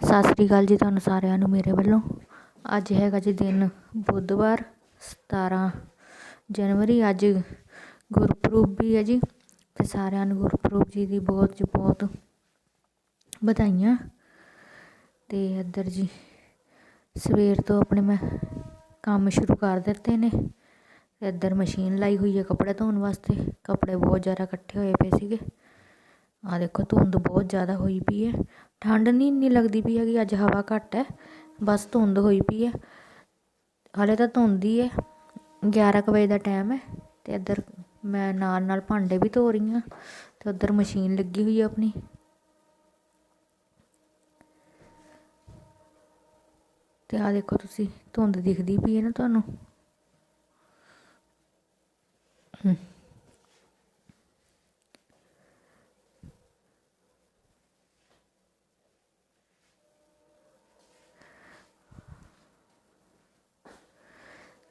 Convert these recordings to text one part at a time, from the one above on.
ਸਤਿ ਸ੍ਰੀ ਅਕਾਲ ਜੀ ਤੁਹਾਨੂੰ ਸਾਰਿਆਂ ਨੂੰ ਮੇਰੇ ਵੱਲੋਂ। ਅੱਜ ਹੈਗਾ ਜੀ ਦਿਨ ਬੁੱਧਵਾਰ 17 ਜਨਵਰੀ। ਅੱਜ ਗੁਰਪੁਰਬ ਵੀ ਹੈ ਜੀ ਤੇ ਸਾਰਿਆਂ ਨੂੰ ਗੁਰਪੁਰਬ ਜੀ ਦੀ ਬਹੁਤ ਜੀ ਬਹੁਤ ਵਧਾਈਆਂ। ਤੇ ਇੱਧਰ ਜੀ ਸਵੇਰ ਤੋਂ ਆਪਣੇ ਮੈਂ ਕੰਮ ਸ਼ੁਰੂ ਕਰ ਦਿੱਤੇ ਨੇ। ਇੱਧਰ ਮਸ਼ੀਨ ਲਾਈ ਹੋਈ ਹੈ ਕੱਪੜੇ ਧੋਣ ਵਾਸਤੇ। ਕੱਪੜੇ ਬਹੁਤ ਜ਼ਿਆਦਾ ਇਕੱਠੇ ਹੋਏ ਪਏ ਸੀਗੇ। ਆ ਦੇਖੋ ਧੁੰਦ ਬਹੁਤ ਜ਼ਿਆਦਾ ਹੋਈ ਪਈ ਹੈ। ਠੰਡ ਨਹੀਂ ਇੰਨੀ ਲੱਗਦੀ ਪਈ ਹੈਗੀ, ਅੱਜ ਹਵਾ ਘੱਟ ਹੈ। ਬਸ ਧੁੰਦ ਹੋਈ ਪਈ ਹੈ। ਹਾਲੇ ਤਾਂ ਧੁੰਦ ਹੀ ਹੈ। 11 ਕੁ ਵਜੇ ਦਾ ਟਾਈਮ ਹੈ ਤੇ ਇੱਧਰ ਮੈਂ ਨਾਲ ਨਾਲ ਭਾਂਡੇ ਵੀ ਧੋ ਰਹੀ ਹਾਂ ਤੇ ਉੱਧਰ ਮਸ਼ੀਨ ਲੱਗੀ ਹੋਈ ਹੈ ਆਪਣੀ। ਤੇ ਆ ਦੇਖੋ ਤੁਸੀਂ, ਧੁੰਦ ਦਿਖਦੀ ਪਈ ਹੈ ਨਾ ਤੁਹਾਨੂੰ।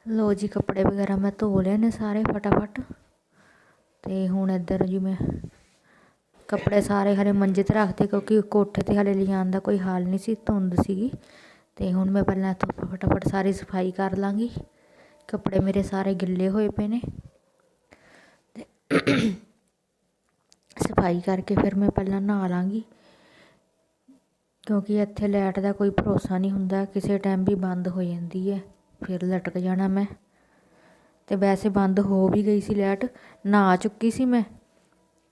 ਲੋ ਜੀ ਕੱਪੜੇ ਵਗੈਰਾ ਮੈਂ ਧੋ ਲਏ ਨੇ ਸਾਰੇ ਫਟਾਫਟ। ਤੇ ਹੁਣ ਇੱਧਰ ਜੀ ਮੈਂ ਕੱਪੜੇ ਸਾਰੇ ਹਲੇ ਮੰਜੇ ਤੇ ਰੱਖਦੇ ਕਿਉਂਕਿ ਕੋਠੇ ਤੇ ਹਲੇ ਲਿਜਾਣ ਦਾ ਕੋਈ ਹਾਲ ਨਹੀਂ ਸੀ, ਧੁੰਦ ਸੀਗੀ। ਤੇ ਹੁਣ ਮੈਂ ਪਹਿਲਾਂ ਇੱਥੋਂ ਫਟਾਫਟ ਸਾਰੀ ਸਫ਼ਾਈ ਕਰ ਲਾਂਗੀ। ਕੱਪੜੇ ਮੇਰੇ ਸਾਰੇ ਗਿੱਲੇ ਹੋਏ ਪਏ ਨੇ। ਤੇ ਸਫ਼ਾਈ ਕਰਕੇ ਫਿਰ ਮੈਂ ਪਹਿਲਾਂ ਨਹਾ ਲਾਂਗੀ। ਕਿਉਂਕਿ ਇੱਥੇ ਲਾਈਟ ਦਾ ਕੋਈ ਭਰੋਸਾ ਨਹੀਂ ਹੁੰਦਾ, ਕਿਸੇ ਟਾਈਮ ਵੀ ਬੰਦ ਹੋ ਜਾਂਦੀ ਹੈ। ਫਿਰ ਲਟਕ ਜਾਣਾ ਮੈਂ। ਤੇ ਵੈਸੇ ਬੰਦ ਹੋ ਵੀ ਗਈ ਸੀ ਲੈਟ ਨਹਾ ਚੁੱਕੀ ਸੀ ਮੈਂ।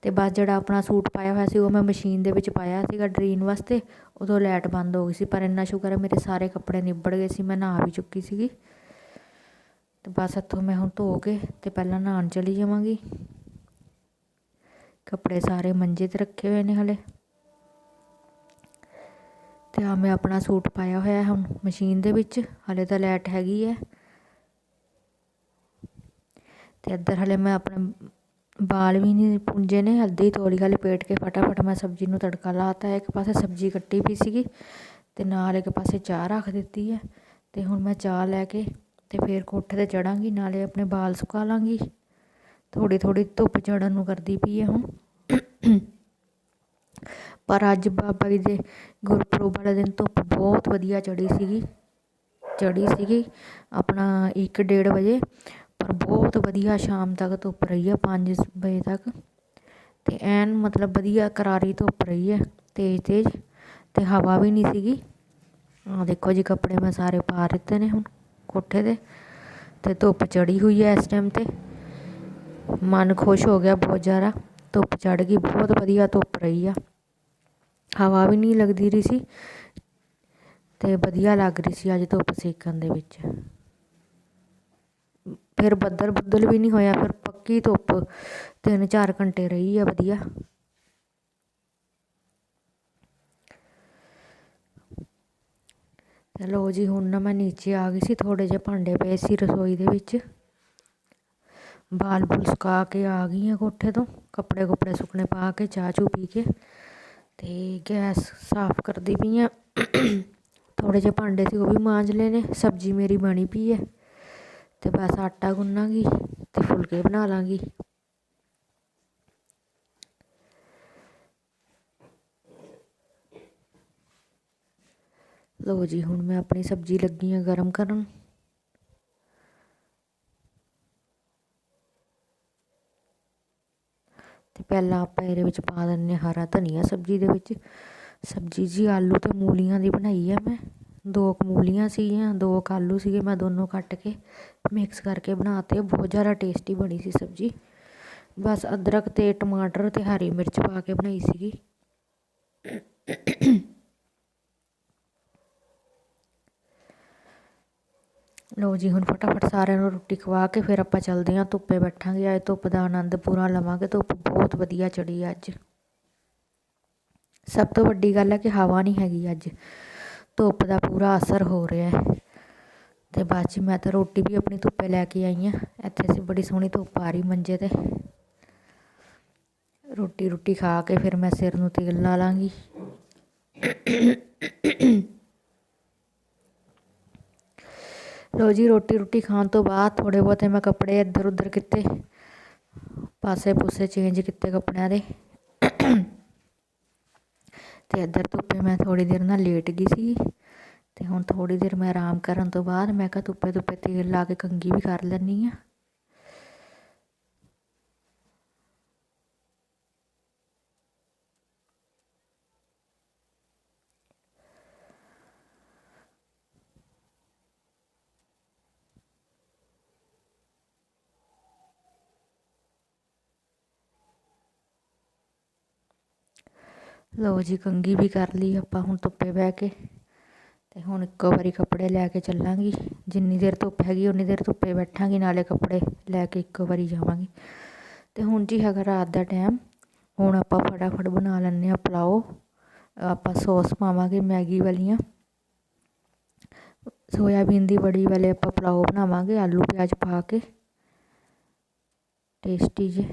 ਤੇ ਬਸ ਜਿਹੜਾ ਆਪਣਾ ਸੂਟ ਪਾਇਆ ਹੋਇਆ ਸੀ, ਉਹ ਮੈਂ ਮਸ਼ੀਨ ਦੇ ਵਿੱਚ ਪਾਇਆ ਸੀਗਾ ਡਰੀਨ ਵਾਸਤੇ। ਉਦੋਂ ਲੈਟ ਬੰਦ ਹੋ ਗਈ ਸੀ, ਪਰ ਇੰਨਾ ਸ਼ੁਕਰ ਹੈ ਮੇਰੇ ਸਾਰੇ ਕੱਪੜੇ ਨਿਬੜ ਗਏ ਸੀ, ਮੈਂ ਨਹਾ ਵੀ ਚੁੱਕੀ ਸੀਗੀ। ਤੇ ਬਸ ਇੱਥੋਂ ਮੈਂ ਹੁਣ ਧੋ ਕੇ ਤੇ ਪਹਿਲਾਂ ਨਹਾਉਣ ਚਲੀ ਜਾਵਾਂਗੀ। ਕੱਪੜੇ ਸਾਰੇ ਮੰਜੇ ਤੇ ਰੱਖੇ ਹੋਏ ਨੇ ਹਲੇ। ਤੇ ਆ, ਮੈਂ ਆਪਣਾ ਸੂਟ ਪਾਇਆ ਹੋਇਆ ਹੁਣ ਮਸ਼ੀਨ ਦੇ ਵਿੱਚ, ਹਲੇ ਤਾਂ ਲੈਟ ਹੈਗੀ ਹੈ। ਤੇ ਇੱਧਰ ਹਲੇ ਮੈਂ ਆਪਣੇ ਬਾਲ ਵੀ ਨਹੀਂ ਪੁੰਜੇ ਨੇ, ਹਲਦੀ ਤੋੜੀ ਵਾਲੀ ਪੇਟ ਕੇ ਫਟਾਫਟ ਮੈਂ ਸਬਜ਼ੀ ਨੂੰ ਤੜਕਾ ਲਾਤਾ ਇੱਕ ਪਾਸੇ ਸਬਜ਼ੀ ਕੱਟੀ ਪਈ ਸੀਗੀ ਤੇ ਨਾਲ ਇੱਕ ਪਾਸੇ ਚਾਹ ਰੱਖ ਦਿੱਤੀ ਹੈ। ਤੇ ਹੁਣ ਮੈਂ ਚਾਹ ਲੈ ਕੇ ਤੇ ਫੇਰ ਕੋਠੇ ਤੇ ਚੜਾਂਗੀ, ਨਾਲੇ ਆਪਣੇ ਬਾਲ ਸੁਕਾ ਲਾਂਗੀ। ਥੋੜੀ ਥੋੜੀ ਧੁੱਪ ਚੜਨ ਨੂੰ ਕਰਦੀ ਪਈ ਹੈ ਹੁਣ। ਪਰ ਅੱਜ ਬਾਬਾ ਜੀ ਦੇ ਗੁਰਪੁਰਬ ਵਾਲੇ ਦਿਨ ਧੁੱਪ ਬਹੁਤ ਵਧੀਆ ਚੜ੍ਹੀ ਸੀਗੀ ਚੜ੍ਹੀ ਸੀਗੀ ਆਪਣਾ 1:30 ਵਜੇ, ਪਰ ਬਹੁਤ ਵਧੀਆ ਸ਼ਾਮ ਤੱਕ ਧੁੱਪ ਰਹੀ ਹੈ 5 ਵਜੇ ਤੱਕ। ਤੇ ਐਨ ਮਤਲਬ ਵਧੀਆ ਕਰਾਰੀ ਧੁੱਪ ਰਹੀ ਹੈ, ਤੇਜ਼ ਤੇਜ਼ ਤੇ ਹਵਾ ਵੀ ਨਹੀਂ ਸੀਗੀ। ਆ ਦੇਖੋ ਜੀ ਕੱਪੜੇ ਮੈਂ ਸਾਰੇ ਪਾ ਦਿੱਤੇ ਨੇ ਹੁਣ ਕੋਠੇ ਦੇ ਤੇ ਧੁੱਪ ਚੜੀ ਹੋਈ ਹੈ ਇਸ ਟਾਈਮ ਤੇ। ਮਨ ਖੁਸ਼ ਹੋ ਗਿਆ ਬਹੁਤ ਜ਼ਿਆਦਾ, ਧੁੱਪ ਚੜ ਗਈ, ਬਹੁਤ ਵਧੀਆ ਧੁੱਪ ਰਹੀ ਆ। ਹਵਾ ਵੀ ਨਹੀਂ ਲੱਗਦੀ ਰਹੀ ਸੀ ਤੇ ਵਧੀਆ ਲੱਗ ਰਹੀ ਸੀ ਅੱਜ ਧੁੱਪ ਸੇਕਣ ਦੇ ਵਿੱਚ। ਫਿਰ ਬੱਦਲ ਬੱਦਲ ਵੀ ਨਹੀਂ ਹੋਇਆ, ਫਿਰ ਪੱਕੀ ਧੁੱਪ ਤਿੰਨ ਚਾਰ ਘੰਟੇ ਰਹੀ ਆ ਵਧੀਆ। ਚਲੋ ਜੀ, ਹੁਣ ਨਾ ਮੈਂ ਨੀਚੇ ਆ ਗਈ ਸੀ ਥੋੜੇ ਜਿਹੇ ਭਾਂਡੇ ਪਏ ਸੀ ਰਸੋਈ ਦੇ ਵਿੱਚ। ਬਾਲ ਬੁਲ ਸੁਕਾ ਕੇ ਆ ਗਈ ਆ ਕੋਠੇ ਤੋਂ, ਕੱਪੜੇ ਕੁਪੜੇ ਸੁੱਕਣੇ ਪਾ ਕੇ ਚਾਹ ਚੂ ਪੀ ਕੇ। ਤੇ ਗੈਸ ਸਾਫ਼ ਕਰਦੀ ਪਈ ਆ। ਥੋੜੇ ਜਿਹੇ ਭਾਂਡੇ ਸੀ, ਉਹ ਵੀ ਮਾਂਜ ਲਏ ਨੇ, ਸਬਜ਼ੀ ਮੇਰੀ ਬਣੀ ਪਈ ਹੈ ਤੇ ਬਸ ਆਟਾ ਗੁੰਨਾਂਗੀ ਤੇ ਫੁਲਕੇ ਬਣਾ ਲਾਂਗੀ। ਲੋ ਜੀ, ਹੁਣ ਮੈਂ ਆਪਣੀ ਸਬਜ਼ੀ ਲੱਗੀ ਆ ਗਰਮ ਕਰਨ। ਅਤੇ ਪਹਿਲਾਂ ਆਪਾਂ ਇਹਦੇ ਵਿੱਚ ਪਾ ਦਿੰਨੇ ਹਰਾ ਧਨੀਆ ਸਬਜ਼ੀ ਦੇ ਵਿੱਚ। ਸਬਜ਼ੀ ਜੀ, ਆਲੂ ਅਤੇ ਮੂਲੀਆਂ ਦੀ ਬਣਾਈ ਆ ਮੈਂ। ਦੋ ਕੁ ਮੂਲੀਆਂ ਸੀਗੀਆਂ, ਦੋ ਕੁ ਆਲੂ ਸੀਗੇ ਮੈਂ ਦੋਨੋਂ ਕੱਟ ਕੇ ਮਿਕਸ ਕਰਕੇ ਬਣਾਤੇ। ਬਹੁਤ ਜ਼ਿਆਦਾ ਟੇਸਟੀ ਬਣੀ ਸੀ ਸਬਜ਼ੀ। ਬਸ ਅਦਰਕ ਅਤੇ ਟਮਾਟਰ ਅਤੇ ਹਰੀ ਮਿਰਚ ਪਾ ਕੇ ਬਣਾਈ ਸੀਗੀ। ਲੋ ਜੀ, ਹੁਣ ਫਟਾਫਟ ਸਾਰਿਆਂ ਨੂੰ ਰੋਟੀ ਖਵਾ ਕੇ ਫਿਰ ਆਪਾਂ ਚੱਲਦੇ ਹਾਂ, ਧੁੱਪੇ ਬੈਠਾਂਗੇ ਅੱਜ ਧੁੱਪ ਦਾ ਆਨੰਦ ਪੂਰਾ ਲਵਾਂਗੇ, ਧੁੱਪ ਬਹੁਤ ਵਧੀਆ ਚੜੀ ਅੱਜ। ਸਭ ਤੋਂ ਵੱਡੀ ਗੱਲ ਹੈ ਕਿ ਹਵਾ ਨਹੀਂ ਹੈਗੀ ਅੱਜ, ਧੁੱਪ ਦਾ ਪੂਰਾ ਅਸਰ ਹੋ ਰਿਹਾ ਹੈ। ਤੇ ਬਾਅਦ ਚ ਮੈਂ ਤਾਂ ਰੋਟੀ ਵੀ ਆਪਣੀ ਧੁੱਪੇ ਲੈ ਕੇ ਆਈ ਆ ਇੱਥੇ ਸੀ ਬੜੀ ਸੋਹਣੀ ਧੁੱਪ ਆ ਰਹੀ ਮੰਜੇ ਤੇ। ਰੋਟੀ ਰੋਟੀ ਖਾ ਕੇ ਫਿਰ ਮੈਂ ਸਿਰ ਨੂੰ ਤੇਲ ਲਾ ਲਾਂਗੀ। ਲੋ ਜੀ, ਰੋਟੀ ਰੋਟੀ ਖਾਣ ਤੋਂ ਬਾਅਦ ਥੋੜੇ ਬਹੁਤੇ ਮੈਂ ਕੱਪੜੇ ਇੱਧਰ ਉੱਧਰ ਕੀਤੇ, ਪਾਸੇ ਪੂਸੇ ਚੇਂਜ ਕੀਤੇ ਕੱਪੜਿਆਂ ਦੇ। ਤੇ ਇੱਧਰ ਧੁੱਪੇ ਮੈਂ ਥੋੜੀ ਦੇਰ ਨਾਲ ਲੇਟ ਗਈ ਸੀ। ਤੇ ਹੁਣ ਥੋੜੀ ਦੇਰ ਮੈਂ ਆਰਾਮ ਕਰਨ ਤੋਂ ਬਾਅਦ ਮੈਂ ਕਿਹਾ ਧੁੱਪੇ ਧੁੱਪੇ ਤੇਲ ਲਾ ਕੇ ਕੰਗੀ ਵੀ ਕਰ ਲੈਣੀ ਆ ਲਓ ਜੀ ਕੰਗੀ ਵੀ ਕਰ ਲਈ ਆਪਾਂ ਹੁਣ ਧੁੱਪੇ ਬਹਿ ਕੇ ਤੇ ਹੁਣ ਇੱਕੋ ਵਾਰੀ ਕੱਪੜੇ ਲੈ ਕੇ ਚੱਲਾਂਗੀ। ਜਿੰਨੀ ਦੇਰ ਧੁੱਪ ਹੈਗੀ, ਉਨੀ ਦੇਰ ਧੁੱਪੇ ਬੈਠਾਂਗੀ, ਨਾਲੇ ਕੱਪੜੇ ਲੈ ਕੇ ਇੱਕੋ ਵਾਰੀ ਜਾਵਾਂਗੀ। ਤੇ ਹੁਣ ਜੀ ਹੈਗਾ ਰਾਤ ਦਾ ਟਾਈਮ ਹੁਣ ਆਪਾਂ ਫਟਾਫਟ ਬਣਾ ਲੈਂਦੇ ਆ ਪਲਾਓ। ਆਪਾਂ ਸੌਸ ਪਾਵਾਂਗੇ, ਮੈਗੀ ਵਾਲੀਆਂ। ਸੋਇਆਬੀਨ ਦੀ ਬੜੀ ਵਾਲੇ ਆਪਾਂ ਪਲਾਓ ਬਣਾਵਾਂਗੇ, ਆਲੂ ਪਿਆਜ਼ ਪਾ ਕੇ। ਟੇਸਟੀ ਜੇ।